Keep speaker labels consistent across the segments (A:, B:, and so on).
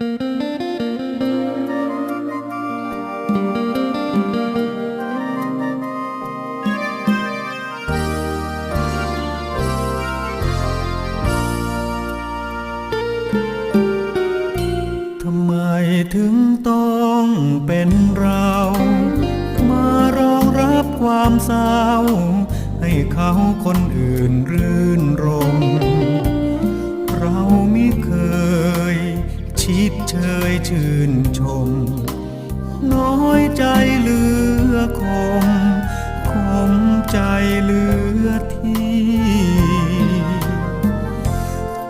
A: ทำไมถึงต้องเป็นเรา มารองรับความเศร้า ให้เขาคนอื่นรื่นรม ชื่นชม น้อยใจเหลือคม คมใจเหลือที่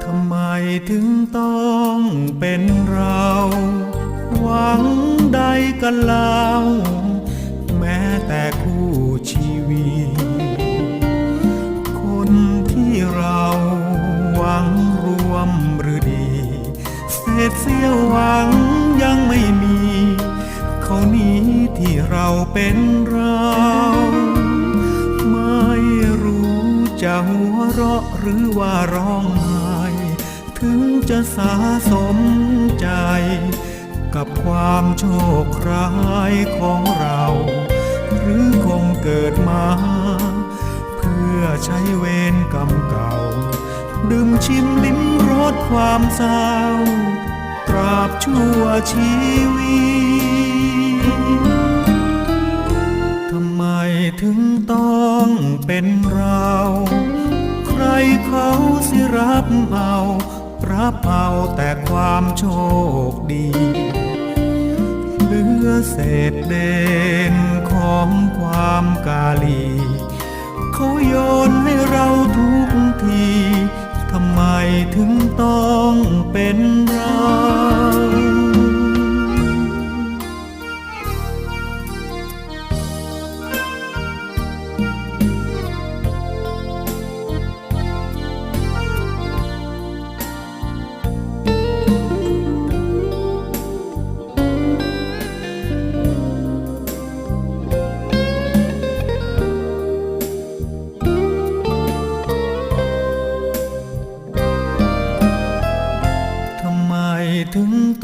A: ทำไมถึงต้องเป็นเรา หวังใดกันเล่าแม้แต่คู่ชีวิต ษเสี้ยวหวังยังไม่มี เขานี้ที่เราเป็นเรา ไม่รู้จะหัวเราะหรือว่าร้องไห้ถึงจะสาสมใจ กับความโชคร้ายของเรา หรือคงเกิดมา เพื่อใช้เวรกรรมเก่า ดื่มชิมลิ้ม รสความเศร้าตราบชั่วชีวิตทำไมถึงต้องเป็นเรา ใครเขาสิรับเอา รับเอาแต่ความโชคดีเหลือเศษเด่นของความกาลี เขาโยนให้เราทุกที ถึงต้องเป็น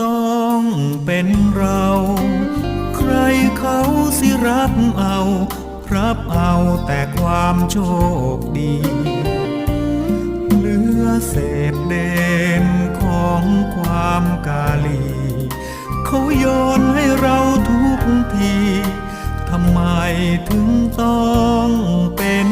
A: ต้องเป็นเรา ใครเขาสิรับเอา รับเอาแต่ความโชคดี เหลือเศษเด่นของความกาลี เขาโยนให้เราทุกที ทำไมถึงต้องเป็น